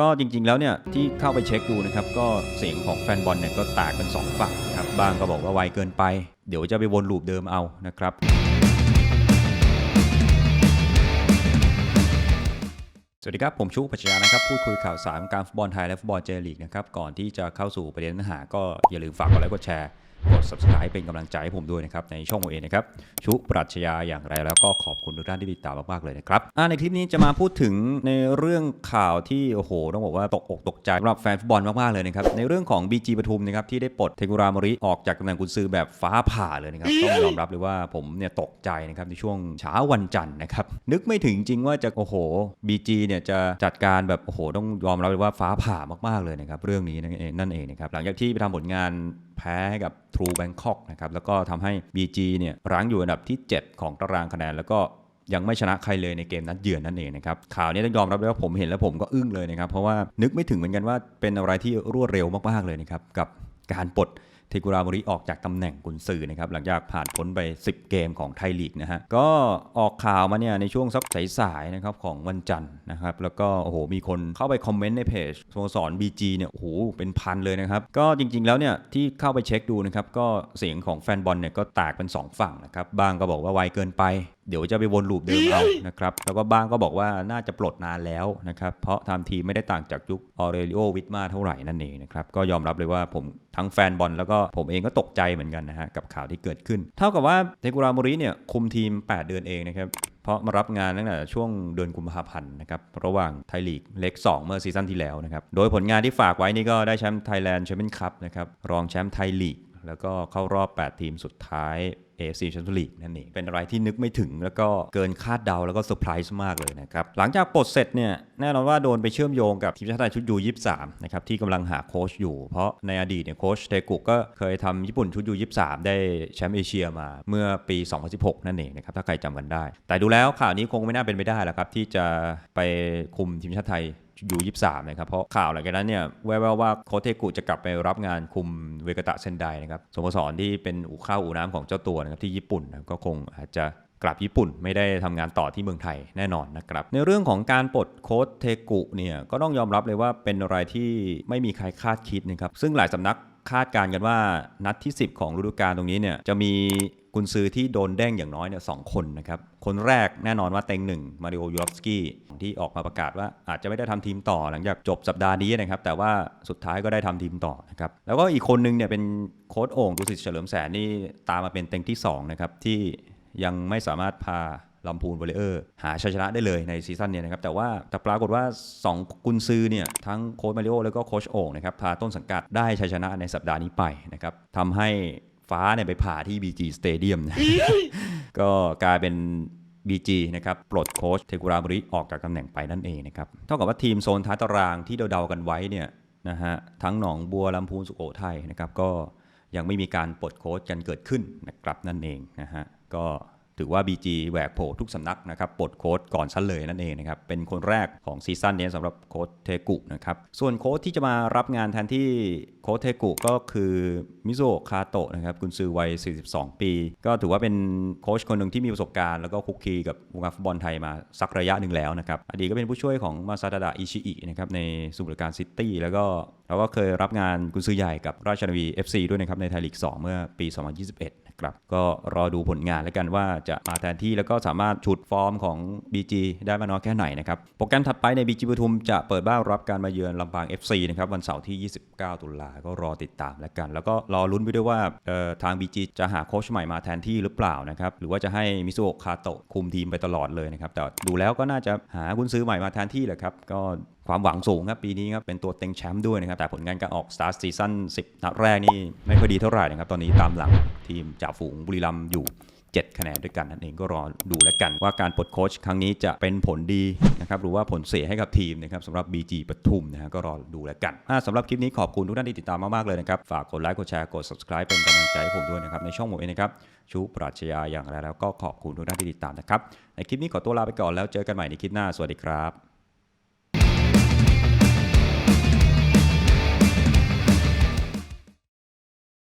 ก็จริงๆแล้วเนี่ยที่เข้าไปเช็คดูนะครับก็เสียงของแฟนบอลเนี่ยก็แตกเป็นสองฝั่งครับบางก็บอกว่าไวเกินไป เดี๋ยวจะไปวนลูปเดิมเอานะครับ สวัสดีครับ ผมชุปัชญานะครับ พูดคุยข่าวสารการฟุตบอลไทยและฟุตบอลเจลีกนะครับ ก่อนที่จะเข้าสู่ประเด็นเนื้อหาก็อย่าลืมฝากกดไลค์กดแชร์ กด subscribe เป็นกำลังใจให้ผมด้วยนะครับในช่องโอเอนะครับชุปรัชญาอย่างไรแล้วก็ขอบคุณทุกท่านที่ติดตามมากๆเลยนะครับอ่าในคลิปนี้จะมาพูดถึงในเรื่องข่าวที่โอ้โหต้องบอกว่าตกอกตกใจสำหรับแฟนฟุตบอลมากๆเลยนะครับในเรื่องของ BG ปทุมนะครับที่ได้ปลดเทกุรามริออกจากตำแหน่งกุนซือแบบฟ้าผ่าเลยนะครับต้องยอมรับเลยว่าผมเนี่ยตกใจนะครับในช่วงเช้าวันจันทร์นะครับนึกไม่ถึงจริงว่าจะโอ้โห BG เนี่ยจะจัดการแบบโอ้โหต้องยอมรับเลยว่าฟ้าผ่ามากๆเลยนะครับเรื่องนี้นั่นเองนั่นเองนะครับหลังจากที่ไปทำผลงานแพ้ให้กับ True Bangkok นะครับแล้วก็ทำให้ BG เนี่ยรั้งอยู่อันดับที่ 7 ของตารางคะแนน แล้วก็ยังไม่ชนะใครเลยในเกมนัดเยือนนั่นเองนะครับข่าวนี้ต้องยอมรับเลยว่าผมเห็นแล้วผมก็อึ้งเลยนะครับเพราะว่านึกไม่ถึงเหมือนกันว่าเป็นอะไรที่รวดเร็วมากๆเลยนะครับกับ การปลดเทกุราบริออกจากตำแหน่งกุนซือนะครับหลังจากผ่านพ้นไป 10 เกมของไทยลีกนะฮะก็ออกข่าวมาเนี่ยในช่วงสักสายๆนะครับของวันจันทร์นะครับแล้วก็โอ้โหมีคนเข้าไปคอมเมนต์ในเพจสโมสร BG เนี่ยโอ้โหเป็นพันเลยนะครับก็จริงๆแล้วเนี่ยที่เข้าไปเช็คดูนะครับก็เสียงของแฟนบอลเนี่ยก็แตกเป็น 2 ฝั่งนะครับบางก็บอกว่าไวเกินไป เดี๋ยวจะไปวนลูปเดิมเอานะครับ แล้วก็บางก็บอกว่าน่าจะปลดนานแล้วนะครับ เพราะทำทีมไม่ได้ต่างจากยุคออเรลิโอวิทมาเท่าไหร่นั่นเองนะครับ ก็ยอมรับเลยว่าผมทั้งแฟนบอลแล้วก็ผมเองก็ตกใจเหมือนกันนะฮะ กับข่าวที่เกิดขึ้น เท่ากับว่าเทกุราโมริเนี่ยคุมทีม 8 เดือนเองนะครับเพราะมารับงานตั้งแต่ช่วงเดือนกุมภาพันธ์นะครับระหว่างไทยลีกเล็ก 2 เมื่อซีซั่นที่แล้วนะครับโดยผลงานที่ฝากไว้นี่ก็ได้แชมป์ไทยแลนด์แชมเปี้ยนคัพนะครับรองแชมป์ไทยลีก แล้วก็เข้ารอบ 8 ทีมสุดท้าย AFC Champions League นั่นเอง เป็นอะไรที่นึกไม่ถึงแล้วก็เกินคาดเดาแล้วก็เซอร์ไพรส์มากเลยนะครับ หลังจากปลดเสร็จเนี่ย แน่นอนว่าโดนไปเชื่อมโยงกับทีมชาติไทยชุดยู23นะครับ ที่กำลังหาโค้ชอยู่ เพราะในอดีตเนี่ยโค้ชเทกุก็เคยทำญี่ปุ่นชุดยู23ได้แชมป์เอเชียมาเมื่อปี 2016 นั่นเองนะครับ ถ้าใครจำกันได้ แต่ดูแล้วข่าวนี้คงไม่น่าเป็นไปได้แล้วครับที่จะไปคุมทีมชาติไทย ยู23นะครับ เพราะข่าวหลังจากนั้นเนี่ยแววๆว่าโคเทกุจะกลับไปรับงานคุมเวกตะเซนไดนะครับสโมสรที่เป็นอู่ข้าวอู่น้ำของเจ้าตัวนะครับที่ญี่ปุ่นก็คงอาจจะกลับญี่ปุ่นไม่ได้ทำงานต่อที่เมืองไทยแน่นอนนะครับ ในเรื่องของการปลดโค้ชเทกุเนี่ยก็ต้องยอมรับเลยว่าเป็นอะไรที่ไม่มีใครคาดคิดนะครับซึ่งหลายสำนักคาดการณ์กันว่านัดที่ 10 ของฤดูกาลตรงนี้เนี่ยจะมี กุนซือที่โดนแด้งอย่างน้อยเนี่ยสองคนนะครับ คนแรกแน่นอนว่าเต็งหนึ่งมาริโอยูรอฟสกี้ที่ออกมาประกาศว่าอาจจะไม่ได้ทำทีมต่อหลังจากจบสัปดาห์นี้นะครับ แต่ว่าสุดท้ายก็ได้ทำทีมต่อนะครับ แล้วก็อีกคนนึงเนี่ยเป็นโค้ดโอ่งดุสิตเฉลิมแสนนี่ตามมาเป็นเต็งที่2นะครับที่ยังไม่สามารถพาลำพูนวอลเลเออร์หาชัยชนะได้เลยในซีซั่นเนี้นะครับ แต่ว่าแต่ปรากฏว่า 2 กุนซือเนี่ย ทั้งโค้ชมาริโอแล้วก็โค้ชโอ่งนะครับพาต้นสังกัดได้ชัยชนะในสัปดาห์นี้ไปนะครับทำให้ ฟ้าเนี่ยไปผ่าที่ BG Stadium นะก็กลายเป็น BG นะครับปลดโค้ชเทกุราบริออกจากตำแหน่งไปนั่นเองนะครับเท่ากับว่าทีมโซนท้ายตารางที่เดาๆกันไว้เนี่ยนะฮะทั้งหนองบัวลำพูนสุโขทัยนะครับก็ยังไม่มีการปลดโค้ชกันเกิดขึ้นนะครับนั่นเองนะฮะก็ ถือว่า BG แหวกโผทุกสำนักนะครับปลดโค้ชก่อนชั้นเลยนั่นเองนะครับ เป็นคนแรกของซีซั่นนี้สำหรับโค้ชเทกุนะครับ ส่วนโค้ชที่จะมารับงานแทนที่โค้ชเทกุก็คือมิโซคาโตะนะครับกุนซือวัย 42 ปี ก็ถือว่าเป็นโค้ชคนหนึ่งที่มีประสบการณ์แล้วก็คุกคีกับวงการฟุตบอลไทยมาสักระยะหนึ่งแล้วนะครับ อดีตก็เป็นผู้ช่วยของมาซาดาดะอิชิอินะครับในสมุทรการซิตี้แล้วก็เราก็เคยรับงานกุนซือใหญ่กับราชนาวี FC ด้วยนะครับในไทยลีก 2 เมื่อปี 2021 นะครับก็รอดูผลงานแล้วกันว่าจะมาแทนที่แล้วก็สามารถฉุดฟอร์มของ BG ได้มากน้อยแค่ไหนนะครับ โปรแกรมถัดไปใน BG ปทุมจะเปิดบ้านรับการมาเยือนลำปาง FC นะครับวันเสาร์ที่ 29 ตุลาก็รอติดตามแล้วกัน แล้วก็รอลุ้นไปด้วยว่าทาง BG จะหาโค้ชใหม่มาแทนที่หรือเปล่านะครับหรือว่าจะให้มิโซะคาโตะคุมทีมไปตลอดเลยนะครับแต่ดูแล้วก็น่าจะหากุนซื้อใหม่มาแทนที่แหละครับก็ ความหวังสูงครับ ปีนี้ครับเป็นตัวเต็งแชมป์ด้วยนะครับ แต่ผลงานการออกสตาร์ทซีซั่น10 นัดแรกนี่ไม่ค่อยดีเท่าไหร่นะครับ ตอนนี้ตามหลังทีมจ่าฝูงบุรีรัมย์อยู่ 7 คะแนนด้วยกันนั่นเองก็รอดูแล้วกัน ว่าการปลดโค้ชครั้งนี้จะเป็นผลดีนะครับหรือว่าผลเสียให้กับทีมนะครับสำหรับ BG ปทุมนะฮะก็รอดูแล้วกันอ่าสำหรับคลิปนี้ขอบคุณทุกท่านที่ติดตามมากๆเลยนะครับฝากกดไลค์กดแชร์กด subscribe เป็นกำลังใจให้ผมด้วยนะครับในช่องผมเองนะครับชูปรัชญาอย่างไรแล้วก็ขอบคุณทุกท่านที่ติดตามนะครับในคลิปนี้ขอตัวลาไปก่อนแล้วเจอกันใหม่ในคลิปหน้าสวัสดีครับ